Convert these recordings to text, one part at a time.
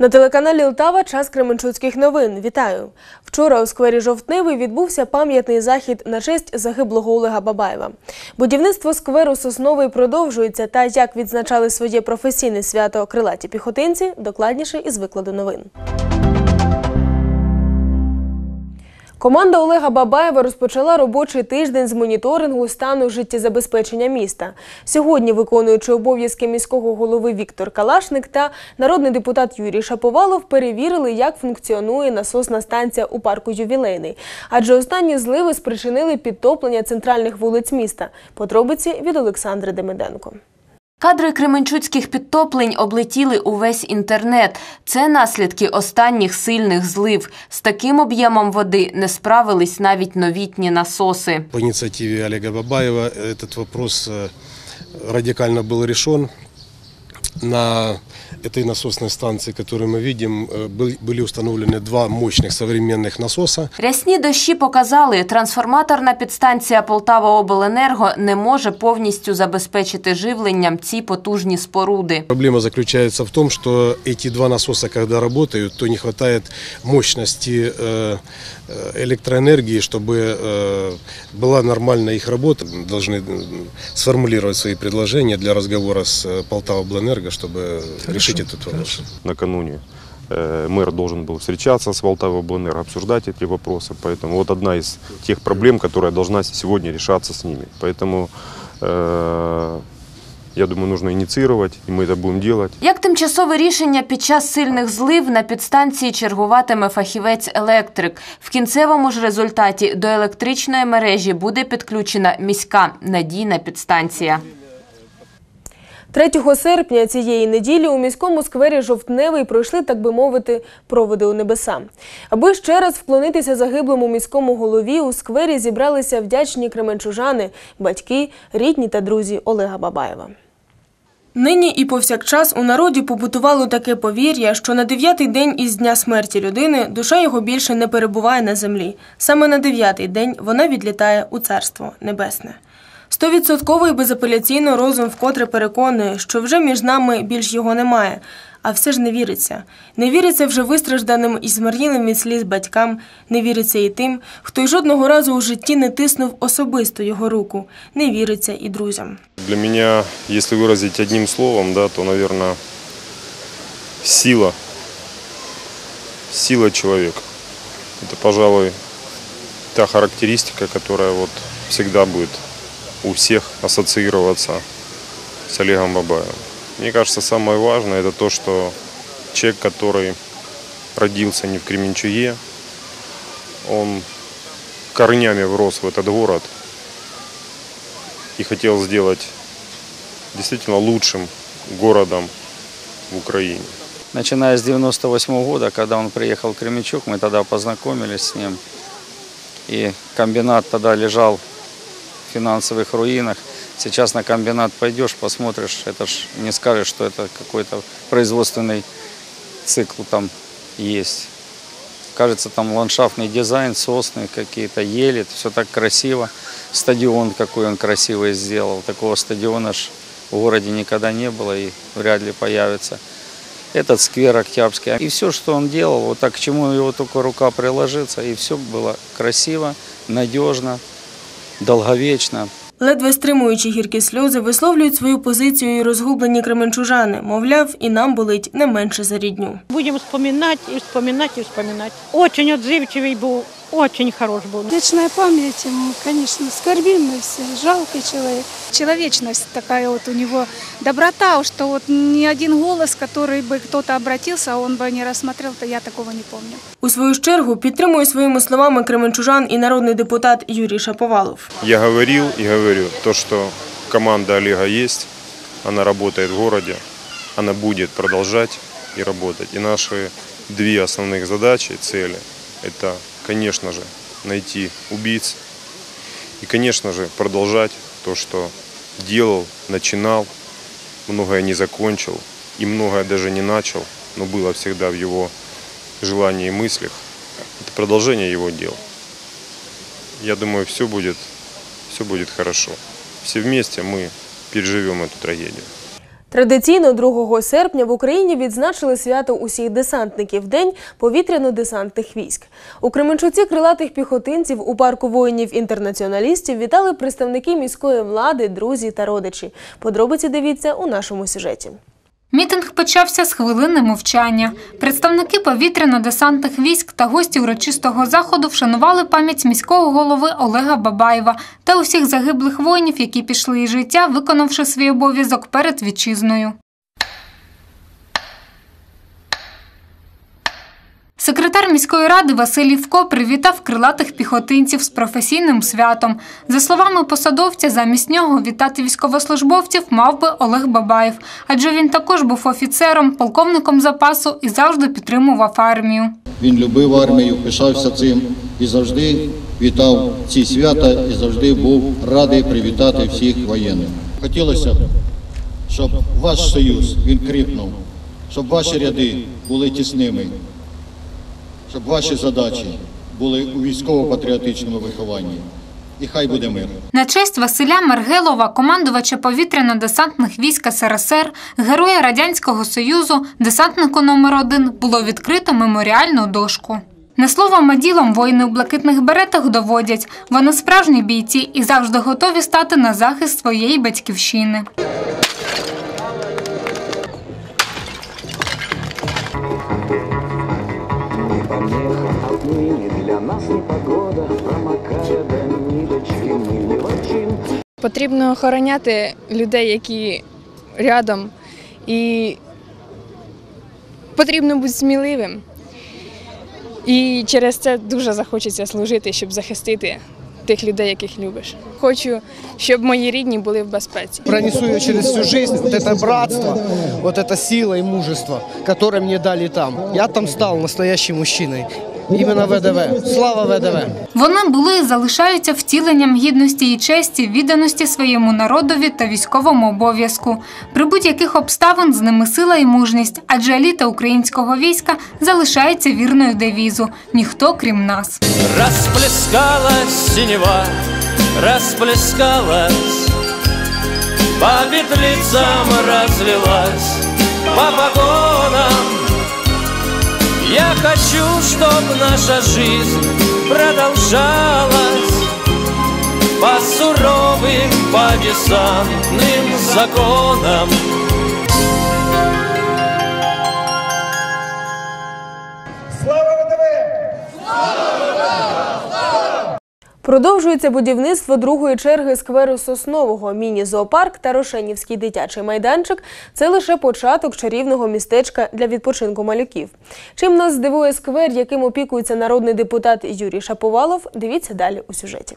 На телеканалі Лтава час Кременчуцьких новин. Вітаю! Вчора у сквері Жовтневий відбувся пам'ятний захід на честь загиблого Олега Бабаєва. Будівництво скверу Сосновий продовжується. Та як відзначали своє професійне свято крилаті піхотинці, докладніше із викладу новин. Команда Олега Бабаєва розпочала робочий тиждень з моніторингу стану життєзабезпечення міста. Сьогодні виконуючи обов'язки міського голови Віктор Калашник та народний депутат Юрій Шаповалов перевірили, як функціонує насосна станція у парку Ювілейний. Адже останні зливи спричинили підтоплення центральних вулиць міста. Подробиці від Олександри Демиденко. Кадри кременчуцьких підтоплень облетіли увесь інтернет. Це наслідки останніх сильних злив. З таким об'ємом води не справились навіть новітні насоси. По инициативе Олега Бабаева этот вопрос э, радикально был решен. На этой насосной станции, которую мы видим, э, был- были установлены два мощных современных насоса. Рясні дощі показали, трансформаторна підстанція Полтава Обленерго не може повністю забезпечити живленням ці потужні споруди. Проблема заключается в том, что эти два насоса, когда работают, то не хватает мощности э, э, электроэнергии, чтобы э, была нормальная их работа. Должны м, сформулировать свои предложения для разговора с э, Полтава Обленерго, чтобы решить этот вопрос. накануне э, мэр должен был встречаться с Волтавой Блэнер, обсуждать эти вопросы. Поэтому вот одна из тех проблем, которая должна сегодня решаться с ними. Поэтому э, я думаю, нужно инициировать, и мы это будем делать. Як тимчасове рішення під час сильних злив на підстанції чергуватиме фахівець-електрик. В кінцевому ж результаті до електричної мережі буде підключена міська надійна підстанція. 3 серпня цієї неділі у міському сквері Жовтневий пройшли, так би мовити, проводи у небеса. Аби ще раз вклонитися загиблому міському голові, у сквері зібралися вдячні кременчужани, батьки, рідні та друзі Олега Бабаєва. Нині і повсякчас у народі побутувало таке повір'я, що на дев'ятий день із дня смерті людини душа його більше не перебуває на землі. Саме на дев'ятий день вона відлітає у царство небесне. Стовідсотково і безапеляційно розум вкотре переконує, що вже між нами більш його немає. А все ж не віриться. Не віриться вже вистражданим і змарнілим від сліз батькам, не віриться і тим, хто й жодного разу у житті не тиснув особисто його руку, не віриться і друзям. Для меня, если выразить одним словом, то, наверное, сила. Сила человека. Это, пожалуй, та характеристика, вот всегда будет у всех ассоциироваться с Олегом Бабаевым. Мне кажется, самое важное это то, что человек, который родился не в Кременчуге, он корнями врос в этот город и хотел сделать действительно лучшим городом в Украине. Начиная с 98 года, когда он приехал в Кременчук, мы тогда познакомились с ним. И комбинат тогда лежал финансовых руинах. Сейчас на комбинат пойдешь, посмотришь, это ж не скажешь, что это какой-то производственный цикл там есть. Кажется, там ландшафтный дизайн, сосны какие-то, ели, все так красиво. Стадион какой он красивый сделал. Такого стадиона ж в городе никогда не было и вряд ли появится. Этот сквер Октябрьский. И все, что он делал, вот так к чему его только рука приложится, и все было красиво, надежно, долговечно. Ледве стримуючи гіркі сльози, висловлюють свою позицію і розгублені кременчужани. Мовляв, і нам болить не менше за рідню. Будем вспоминать и вспоминать и вспоминать. Очень отзывчивый был, очень хорош был. Вечная память ему, конечно, скорбим мы все, жалкий человек. Человечность такая вот у него, доброта, что вот ни один голос, который бы кто-то обратился, он бы не рассмотрел, то я такого не помню. У свою ж чергу підтримує своїми словами кременчужан і народний депутат Юрій Шаповалов. Я говорил и говорю, то, что команда Олега есть, она работает в городе, она будет продолжать и работать. И наши две основных задачи, цели, это, конечно же, найти убийц и, конечно же, продолжать то, что делал, начинал, многое не закончил и многое даже не начал, но было всегда в его желании и мыслях. Это продолжение его дел. Я думаю, все будет, все будет хорошо. Все вместе мы переживем эту трагедию. Традиційно 2 серпня в Україні відзначили свято усіх десантників День повітряно-десантних військ. У Кременчуці крилатих піхотинців у парку воїнів-інтернаціоналістів вітали представники міської влади, друзі та родичі. Подробиці дивіться у нашому сюжеті. Мітинг почався з хвилини мовчання. Представники повітряно-десантних військ та гості урочистого заходу вшанували пам'ять міського голови Олега Бабаєва та усіх загиблих воїнів, які пішли із життя, виконавши свій обов'язок перед вітчизною. Секретар міської ради Василь Івко привітав крилатих піхотинців з професійним святом. За словами посадовця, замість нього вітати військовослужбовців мав би Олег Бабаєв, адже він також був офіцером, полковником запасу і завжди підтримував армію. Він любив армію, пишався цим і завжди вітав ці свята і завжди був радий привітати всіх воєнних. Хотілося б, щоб ваш союз він кріпнув, щоб ваші ряди були тісними, щоб ваші задачі були у військово-патріотичному вихованні. І хай буде мир. На честь Василя Мергелова, командувача повітряно-десантних військ СРСР, героя Радянського Союзу, десантнику номер 1 було відкрито меморіальну дошку. Не словом, а ділом воїни у блакитних беретах доводять, вони справжні бійці і завжди готові стати на захист своєї батьківщини. Отныне для нас непогода, промокая до ниточки, мы не. Потрібно охороняти людей, які рядом, і потрібно бути сміливим. І через це дуже захочеться служити, щоб захистити тих людей, яких любиш. Хочу, щоб мої рідні були в безпеці. Пронесу через всю життя вот это братство, вот эта сила і мужество, которое мені дали там. Я там став настоящим мужчиной. Именно ВДВ. Слава ВДВ! Вони були і залишаються втіленням гідності і честі, відданості своєму народові та військовому обов'язку. При будь-яких обставин з ними сила і мужність, адже еліта українського війська залишається вірною девізу ніхто крім нас. Расплескалась синева, расплескалась, по петлицам разлилась, по погонам. Я хочу, чтобы наша жизнь продолжалась по суровым, по десантным законам. Продовжується будівництво другої черги скверу Соснового, міні-зоопарк та Рошенівський дитячий майданчик це лише початок чарівного містечка для відпочинку малюків. Чим нас здивує сквер, яким опікується народний депутат Юрій Шаповалов, дивіться далі у сюжеті.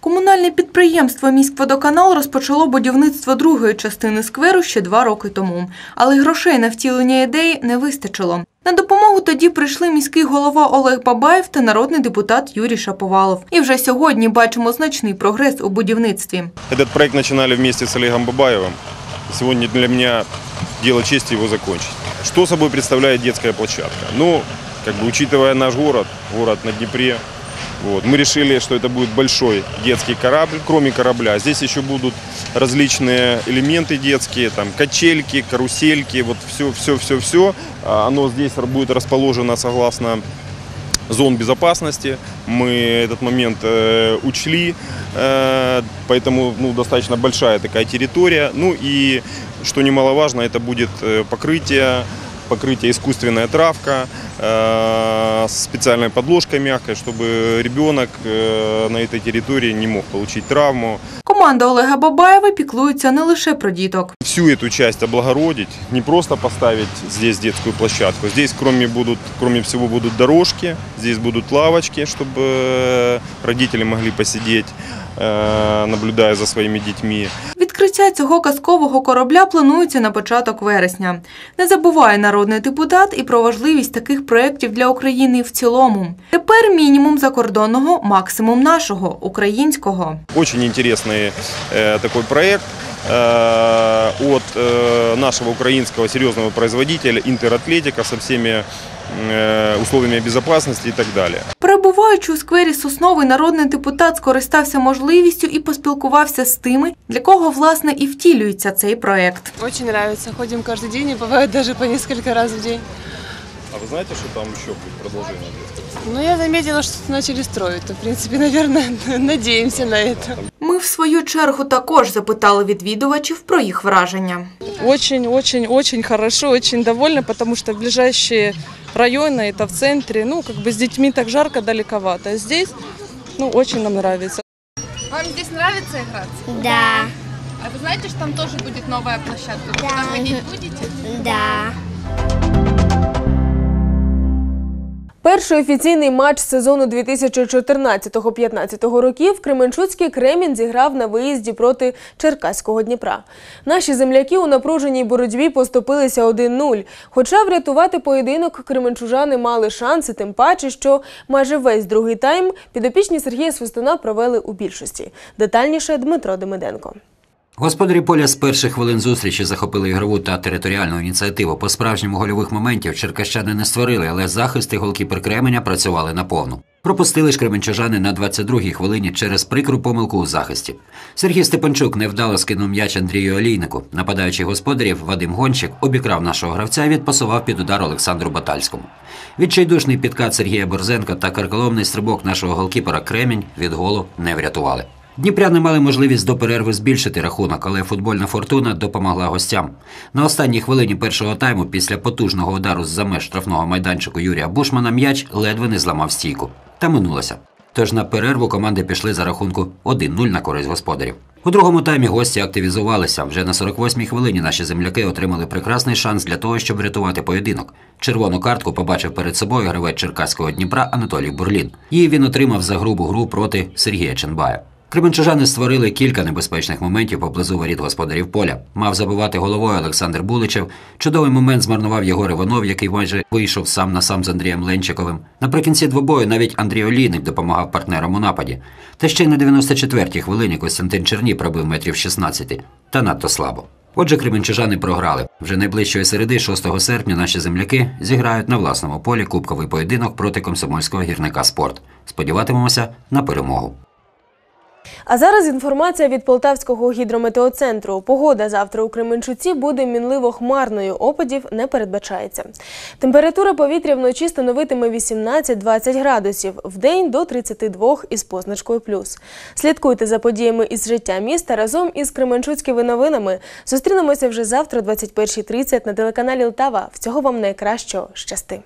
Комунальне підприємство «Міськводоканал» розпочало будівництво другої частини скверу ще два роки тому. Але грошей на втілення ідеї не вистачило. На допомогу тоді прийшли міський голова Олег Бабаєв та народний депутат Юрій Шаповалов. І вже сьогодні бачимо значний прогрес у будівництві. Этот проект начинали вместе с Олегом Бабаевым. Сегодня для меня дело чести его закончить. Что собой представляет детская площадка? Ну, как бы учитывая наш город, город на Днепре, Вот, мы решили, что это будет большой детский корабль, кроме корабля. Здесь еще будут различные элементы детские, там качельки, карусельки, вот все, все, все, все. Оно здесь будет расположено согласно зон безопасности. Мы этот момент э, учли, э, поэтому ну, достаточно большая такая территория. Ну и, что немаловажно, это будет э, покрытие, покрытие искусственная травка э, с специальной подложкой мягкой, чтобы ребенок э, на этой территории не мог получить травму. Команда Олега Бабаєва піклується не лише про діток. Всю эту часть облагородить, не просто поставить здесь детскую площадку. Здесь кроме, будут, кроме всего будут дорожки, здесь будут лавочки, чтобы э, родители могли посидеть, э, наблюдая за своими детьми. Відкриття цього казкового корабля планується на початок вересня. Не забуває народний депутат і про важливість таких проєктів для України в цілому. Тепер мінімум закордонного, максимум нашого українського. Очень интересный э, такой проект э, от э, нашего украинского серьезного производителя Интератлетика со всеми э, условиями безопасности и так далее. Прибув Перебуваючи у сквері Сосновий, народний депутат скористався можливістю і поспілкувався з тими, для кого власне і втілюється цей проект. Очень нравится. Ходим каждый день и бывает даже по несколько раз в день. А вы знаете, что там еще будет продолжение детства? Но я заметила, что начали строить. То, в принципе, наверное, надеемся на это. Ми, в свою чергу, також запитали відвідувачів про їх враження. Очень-очень-очень хорошо, очень довольна, потому что ближайшие районы это в центре, ну, как бы с детьми так жарко, далековато. А здесь, ну, очень нам нравится. Вам здесь нравится играться? Да. А вы знаете, что там тоже будет новая площадка? Вы туда ходить будете? Да. Перший офіційний матч сезону 2014-15 років Кременчуцький Кремінь зіграв на виїзді проти Черкаського Дніпра. Наші земляки у напруженій боротьбі поступилися 1-0. Хоча врятувати поєдинок кременчужани мали шанси, тим паче, що майже весь другий тайм підопічні Сергія Свистуна провели у більшості. Детальніше Дмитро Демиденко. Господарі поля з перших хвилин зустрічі захопили ігрову та територіальну ініціативу. По справжньому гольових моментів черкащани не створили, але захисти голкіпер Кременя працювали на повну. Пропустили ж кременчужани на 22-й хвилині через прикру помилку у захисті. Сергій Степанчук невдало скинув м'яч Андрію Олійнику. Нападаючий господарів Вадим Гончик обікрав нашого гравця і відпасував під удар Олександру Батальському. Відчайдушний підкат Сергія Борзенка та карколомний стрибок нашого голкіпера Кремінь від голу не врятували. Дніпряни мали можливість до перерви збільшити рахунок, але футбольна фортуна допомогла гостям. На останній хвилині першого тайму, після потужного удару з-за меж штрафного майданчику Юрія Бушмана, м'яч ледве не зламав стійку. Та минулося. Тож на перерву команди пішли за рахунку 1-0 на користь господарів. У другому таймі гості активізувалися. Вже на 48-й хвилині наші земляки отримали прекрасний шанс для того, щоб врятувати поєдинок. Червону картку побачив перед собою гравець Черкаського Дніпра Анатолій Бурлін. Її він отримав за грубу гру проти Сергія Ченбая. Кременчужани створили кілька небезпечних моментів поблизу воріт господарів поля. Мав забивати головою Олександр Буличев. Чудовий момент змарнував Єгор Іванов, який майже вийшов сам на сам з Андрієм Ленчиковим. Наприкінці двобою навіть Андрій Олійник допомагав партнерам у нападі. Та ще й на 94-й хвилині Костянтин Черні пробив метрів 16. Та надто слабо. Отже, кременчужани програли. Вже найближчої середи, 6 серпня, наші земляки зіграють на власному полі кубковий поєдинок проти комсомольського гірника спорт. Сподіватимемося на перемогу. А зараз інформація від Полтавського гідрометеоцентру. Погода завтра у Кременчуці буде мінливо хмарною. Опадів не передбачається. Температура повітря вночі становитиме 18-20 градусів, вдень до 32 із позначкою плюс. Слідкуйте за подіями із життя міста разом із Кременчуцькими новинами. Зустрінемося вже завтра, о 21.30 на телеканалі Лтава. Всього вам найкращого. Щасти!